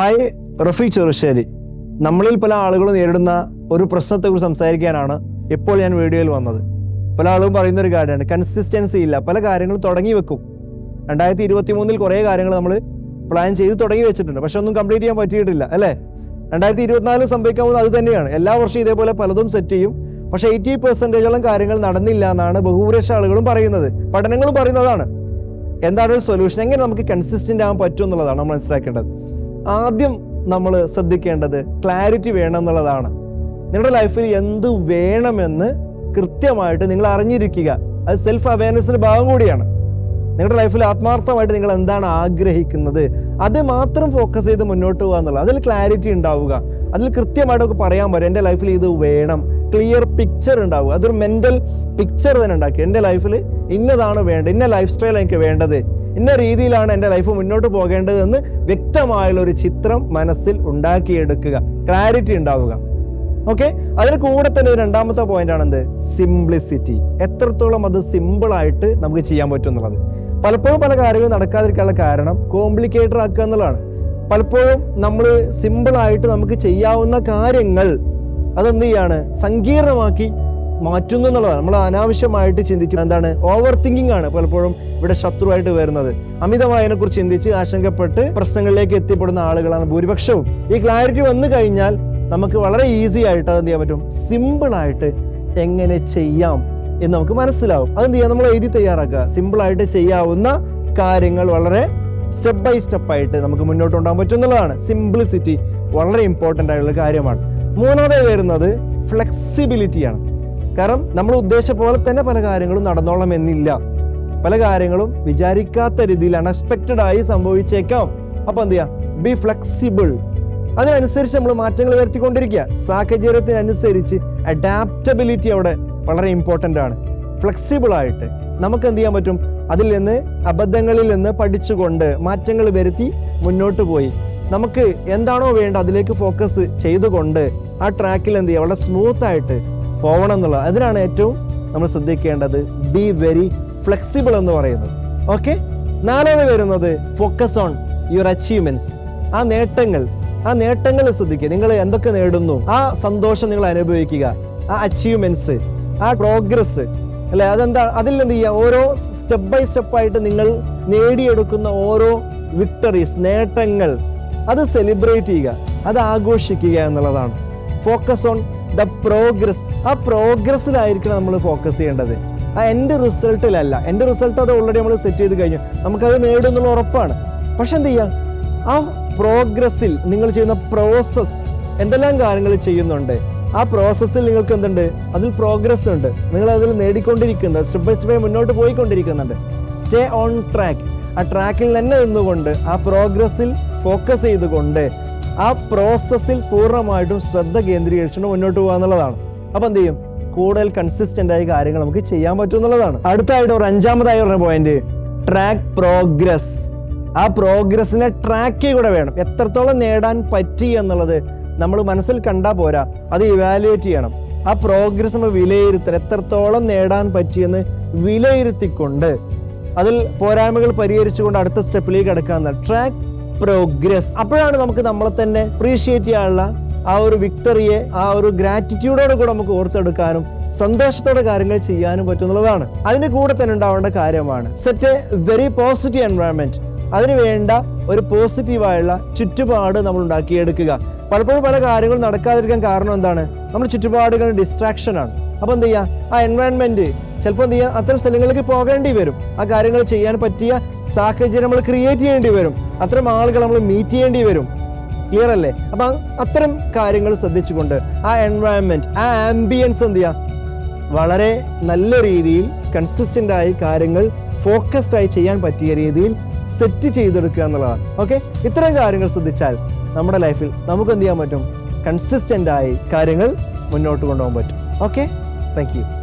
Hi Rafi Cherusseri. നമ്മളിൽ പല ആളുകളും നേരിടുന്ന ഒരു പ്രശ്നത്തെക്കുറിച്ച് സംസാരിക്കാനാണ് ഇപ്പോൾ ഞാൻ വീഡിയോയിൽ വന്നത്. പല ആളുകളും പറയുന്ന ഒരു കാര്യമാണ് കൺസിസ്റ്റൻസി ഇല്ല. പല കാര്യങ്ങളും തുടങ്ങി വെക്കും. രണ്ടായിരത്തി ഇരുപത്തി മൂന്നിൽ കുറേ കാര്യങ്ങൾ നമ്മൾ പ്ലാൻ ചെയ്ത് തുടങ്ങി വെച്ചിട്ടുണ്ട്. പക്ഷെ ഒന്നും കംപ്ലീറ്റ് ചെയ്യാൻ പറ്റിയിട്ടില്ല അല്ലേ? രണ്ടായിരത്തി ഇരുപത്തിനാലിൽ സംഭവിക്കാൻ പോകുന്നത് അത് തന്നെയാണ്. എല്ലാ വർഷവും ഇതേപോലെ പലതും സെറ്റ് ചെയ്യും. പക്ഷേ എയ്റ്റി പെർസെന്റേജോളം കാര്യങ്ങൾ നടന്നില്ല എന്നാണ് ബഹുഭൂരിപക്ഷ ആളുകളും പറയുന്നത്. പഠനങ്ങളും പറയുന്നതാണ്. എന്താണ് ഒരു സൊല്യൂഷൻ എങ്ങനെ നമുക്ക് കൺസിസ്റ്റന്റ് ആകാൻ പറ്റും എന്നുള്ളതാണ് നമ്മൾ മനസ്സിലാക്കേണ്ടത്. ആദ്യം നമ്മൾ ശ്രദ്ധിക്കേണ്ടത് ക്ലാരിറ്റി വേണം എന്നുള്ളതാണ് നിങ്ങളുടെ ലൈഫിൽ എന്ത് വേണമെന്ന് കൃത്യമായിട്ട് നിങ്ങൾ അറിഞ്ഞിരിക്കുക. അത് സെൽഫ് അവയർനെസ്സിന്റെ ഭാഗം കൂടിയാണ്. നിങ്ങളുടെ ലൈഫിൽ ആത്മാർത്ഥമായിട്ട് നിങ്ങൾ എന്താണ് ആഗ്രഹിക്കുന്നത്? അത് മാത്രം ഫോക്കസ് ചെയ്ത് മുന്നോട്ട് പോകുക എന്നുള്ളത് അതിൽ ക്ലാരിറ്റി ഉണ്ടാവുക. അതിൽ കൃത്യമായിട്ട് നമുക്ക് പറയാൻ പറ്റും എന്റെ ലൈഫിൽ ഇത് വേണം. ക്ലിയർ പിക്ചർ ഉണ്ടാവുക. അതൊരു മെന്റൽ പിക്ചർ തന്നെ ഉണ്ടാക്കി. എന്റെ ലൈഫിൽ ഇന്നതാണ് വേണ്ടത്. ഇന്ന ലൈഫ് സ്റ്റൈൽ എനിക്ക് വേണ്ടത്. ഇന്ന രീതിയിലാണ് എന്റെ ലൈഫ് മുന്നോട്ട് പോകേണ്ടതെന്ന് വ്യക്തമായുള്ള ഒരു ചിത്രം മനസ്സിൽ ഉണ്ടാക്കിയെടുക്കുക. ക്ലാരിറ്റി ഉണ്ടാവുക. ഓക്കെ അതിന് കൂടെ തന്നെ രണ്ടാമത്തെ പോയിന്റ് ആണ് എന്ത് സിംപ്ലിസിറ്റി എത്രത്തോളം അത് സിമ്പിൾ ആയിട്ട് നമുക്ക് ചെയ്യാൻ പറ്റും എന്നുള്ളത്. പലപ്പോഴും പല കാര്യങ്ങളും നടക്കാതിരിക്കാനുള്ള കാരണം കോംപ്ലിക്കേറ്റഡ് ആക്കുക എന്നുള്ളതാണ്. പലപ്പോഴും നമ്മൾ സിമ്പിളായിട്ട് നമുക്ക് ചെയ്യാവുന്ന കാര്യങ്ങൾ അതെന്ത് ചെയ്യാണ് സങ്കീർണമാക്കി മാറ്റുന്നു എന്നുള്ളതാണ്. നമ്മൾ അനാവശ്യമായിട്ട് ചിന്തിച്ച് എന്താണ്? ഓവർ തിങ്കിങ് ആണ് പലപ്പോഴും ഇവിടെ ശത്രുവായിട്ട് വരുന്നത്. അമിതമായതിനെ കുറിച്ച് ചിന്തിച്ച് ആശങ്കപ്പെട്ട് പ്രശ്നങ്ങളിലേക്ക് എത്തിപ്പെടുന്ന ആളുകളാണ് ഭൂരിപക്ഷവും. ഈ ക്ലാരിറ്റി വന്നു കഴിഞ്ഞാൽ നമുക്ക് വളരെ ഈസി ആയിട്ട് അതെന്ത് ചെയ്യാൻ പറ്റും? സിമ്പിൾ ആയിട്ട് എങ്ങനെ ചെയ്യാം എന്ന് നമുക്ക് മനസ്സിലാവും. അതെന്ത് ചെയ്യാം? നമ്മൾ എഴുതി തയ്യാറാക്കുക. സിമ്പിൾ ആയിട്ട് ചെയ്യാവുന്ന കാര്യങ്ങൾ വളരെ സ്റ്റെപ്പ് ബൈ സ്റ്റെപ്പായിട്ട് നമുക്ക് മുന്നോട്ട് കൊണ്ടുപോകാൻ പറ്റും എന്നുള്ളതാണ്. സിംപ്ലിസിറ്റി വളരെ ഇമ്പോർട്ടന്റ് ആയിട്ടുള്ള കാര്യമാണ്. മൂന്നാമത് വരുന്നത് ഫ്ലെക്സിബിലിറ്റിയാണ് കാരണം നമ്മൾ ഉദ്ദേശിച്ച പോലെ തന്നെ പല കാര്യങ്ങളും നടന്നോളം എന്നില്ല പല കാര്യങ്ങളും വിചാരിക്കാത്ത രീതിയിൽ അൺഎക്സ്പെക്റ്റഡ് ആയി സംഭവിച്ചേക്കാം. അപ്പോൾ എന്ത് ചെയ്യാം? ബി ഫ്ലെക്സിബിൾ അതിനനുസരിച്ച് നമ്മൾ മാറ്റങ്ങൾ വരുത്തിക്കൊണ്ടിരിക്കുക. സാഹചര്യത്തിനനുസരിച്ച് അഡാപ്റ്റബിലിറ്റി അവിടെ വളരെ ഇമ്പോർട്ടന്റ് ആണ്. ഫ്ലെക്സിബിൾ ആയിട്ട് നമുക്ക് എന്ത് ചെയ്യാൻ പറ്റും? അതിൽ നിന്ന് അബദ്ധങ്ങളിൽ നിന്ന് പഠിച്ചുകൊണ്ട് മാറ്റങ്ങൾ വരുത്തി മുന്നോട്ട് പോയി. നമുക്ക് എന്താണോ വേണ്ട അതിലേക്ക് ഫോക്കസ് ചെയ്തുകൊണ്ട് ആ ട്രാക്കിൽ എന്ത് ചെയ്യുക? വളരെ സ്മൂത്ത് ആയിട്ട് പോകണം എന്നുള്ളത് അതിനാണ് ഏറ്റവും നമ്മൾ ശ്രദ്ധിക്കേണ്ടത്. ബി വെരി ഫ്ലെക്സിബിൾ എന്ന് പറയുന്നത്. ഓക്കെ നാലാമത് വരുന്നത് ഫോക്കസ് ഓൺ യുവർ അച്ചീവ്മെന്റ്സ് ആ നേട്ടങ്ങൾ ആ നേട്ടങ്ങൾ ശ്രദ്ധിക്കുക. നിങ്ങൾ എന്തൊക്കെ നേടുന്നു? ആ സന്തോഷം നിങ്ങൾ അനുഭവിക്കുക. ആ അച്ചീവ്മെന്റ്സ് ആ പ്രോഗ്രസ് അല്ലെ? അതെന്താ? അതിൽ എന്ത് ചെയ്യുക? ഓരോ സ്റ്റെപ്പ് ബൈ സ്റ്റെപ്പായിട്ട് നിങ്ങൾ നേടിയെടുക്കുന്ന ഓരോ വിക്ടറീസ് നേട്ടങ്ങൾ അത് സെലിബ്രേറ്റ് ചെയ്യുക അത് ആഘോഷിക്കുക എന്നുള്ളതാണ്. ഫോക്കസ് ഓൺ ദ പ്രോഗ്രസ് ആ പ്രോഗ്രസ്സിലായിരിക്കണം നമ്മൾ ഫോക്കസ് ചെയ്യേണ്ടത്. ആ എന്റെ റിസൾട്ടിലല്ല എന്റെ റിസൾട്ട് അത് ഓൾറെഡി നമ്മൾ സെറ്റ് ചെയ്ത് കഴിഞ്ഞു. നമുക്കത് നേടും എന്നുള്ള ഉറപ്പാണ്. പക്ഷെ എന്ത് ചെയ്യാം? ആ പ്രോഗ്രസ്സിൽ നിങ്ങൾ ചെയ്യുന്ന പ്രോസസ്സ് എന്തെല്ലാം കാര്യങ്ങൾ ചെയ്യുന്നുണ്ട്? ആ പ്രോസസ്സിൽ നിങ്ങൾക്ക് എന്തുണ്ട്? അതിൽ പ്രോഗ്രസ് ഉണ്ട്. നിങ്ങൾ അതിൽ നേടിക്കൊണ്ടിരിക്കുന്നത് സ്റ്റെപ്പ് ബൈ സ്റ്റെപ്പ് മുന്നോട്ട് പോയിക്കൊണ്ടിരിക്കുന്നുണ്ട്. സ്റ്റേ ഓൺ ട്രാക്ക് ആ ട്രാക്കിൽ തന്നെ നിന്നുകൊണ്ട് ആ പ്രോഗ്രസ്സിൽ ഫോക്കസ് ചെയ്തുകൊണ്ട് ആ പ്രോസസ്സിൽ പൂർണമായിട്ടും ശ്രദ്ധ കേന്ദ്രീകരിച്ചുകൊണ്ട് മുന്നോട്ട് പോകുക എന്നുള്ളതാണ്. അപ്പോൾ എന്ത് ചെയ്യും? കൂടുതൽ കൺസിസ്റ്റന്റ് ആയ കാര്യങ്ങൾ നമുക്ക് ചെയ്യാൻ പറ്റും എന്നുള്ളതാണ്. അടുത്തായിട്ട് ഒരു അഞ്ചാമതായി പറഞ്ഞ പോയിന്റ് ട്രാക്ക് പ്രോഗ്രസ് ആ പ്രോഗ്രസ്സിനെ ട്രാക്ക് കൂടെ വേണം. എത്രത്തോളം നേടാൻ പറ്റി എന്നുള്ളത് നമ്മൾ മനസ്സിൽ കണ്ടാൽ പോരാ. അത് ഇവാലുവേറ്റ് ചെയ്യണം. ആ പ്രോഗ്രസ് നമ്മൾ വിലയിരുത്തണം. എത്രത്തോളം നേടാൻ പറ്റിയെന്ന് വിലയിരുത്തിക്കൊണ്ട് അതിൽ പോരായ്മകൾ പരിഹരിച്ചുകൊണ്ട് അടുത്ത സ്റ്റെപ്പിലേക്ക് അടുക്കാൻ ട്രാക്ക് പ്രോഗ്രസ് അപ്പോഴാണ് നമുക്ക് നമ്മളെ തന്നെ അപ്രീഷിയേറ്റ് ചെയ്യാനുള്ള ആ ഒരു വിക്ടറിയെ ആ ഒരു ഗ്രാറ്റിറ്റ്യൂഡോടെ കൂടെ നമുക്ക് ഓർത്തെടുക്കാനും സന്തോഷത്തോടെ കാര്യങ്ങൾ ചെയ്യാനും പറ്റുന്നതാണ് അതിന് കൂടെ തന്നെ ഉണ്ടാവേണ്ട കാര്യമാണ്. Set a very positive environment അതിന് വേണ്ട ഒരു പോസിറ്റീവായുള്ള ചുറ്റുപാട് നമ്മൾ ഉണ്ടാക്കിയെടുക്കുക. പലപ്പോഴും പല കാര്യങ്ങളും നടക്കാതിരിക്കാൻ കാരണം എന്താണ്? നമ്മുടെ ചുറ്റുപാടുകൾ ഡിസ്ട്രാക്ഷൻ ആണ്. അപ്പോൾ എന്ത് ചെയ്യുക ആ എൻവയൺമെന്റ് ചിലപ്പോൾ എന്ത് ചെയ്യുക അത്തരം സ്ഥലങ്ങളിലേക്ക് പോകേണ്ടി വരും. ആ കാര്യങ്ങൾ ചെയ്യാൻ പറ്റിയ സാഹചര്യം നമ്മൾ ക്രിയേറ്റ് ചെയ്യേണ്ടി വരും. അത്തരം ആളുകൾ നമ്മൾ മീറ്റ് ചെയ്യേണ്ടി വരും. ക്ലിയർ അല്ലേ? അപ്പം അത്തരം കാര്യങ്ങൾ ശ്രദ്ധിച്ചുകൊണ്ട് ആ എൻവയൺമെന്റ് ആ ആംബിയൻസ് എന്ത് ചെയ്യുക വളരെ നല്ല രീതിയിൽ കൺസിസ്റ്റന്റ് ആയി കാര്യങ്ങൾ ഫോക്കസ്ഡ് ആയി ചെയ്യാൻ പറ്റിയ രീതിയിൽ സെറ്റ് ചെയ്തെടുക്കുക എന്നുള്ളതാണ്. ഓക്കെ ഇത്തരം കാര്യങ്ങൾ ശ്രദ്ധിച്ചാൽ നമ്മുടെ ലൈഫിൽ നമുക്ക് എന്ത് ചെയ്യാൻ പറ്റും? കൺസിസ്റ്റന്റ് ആയി കാര്യങ്ങൾ മുന്നോട്ട് കൊണ്ടുപോകാൻ പറ്റും. Okay thank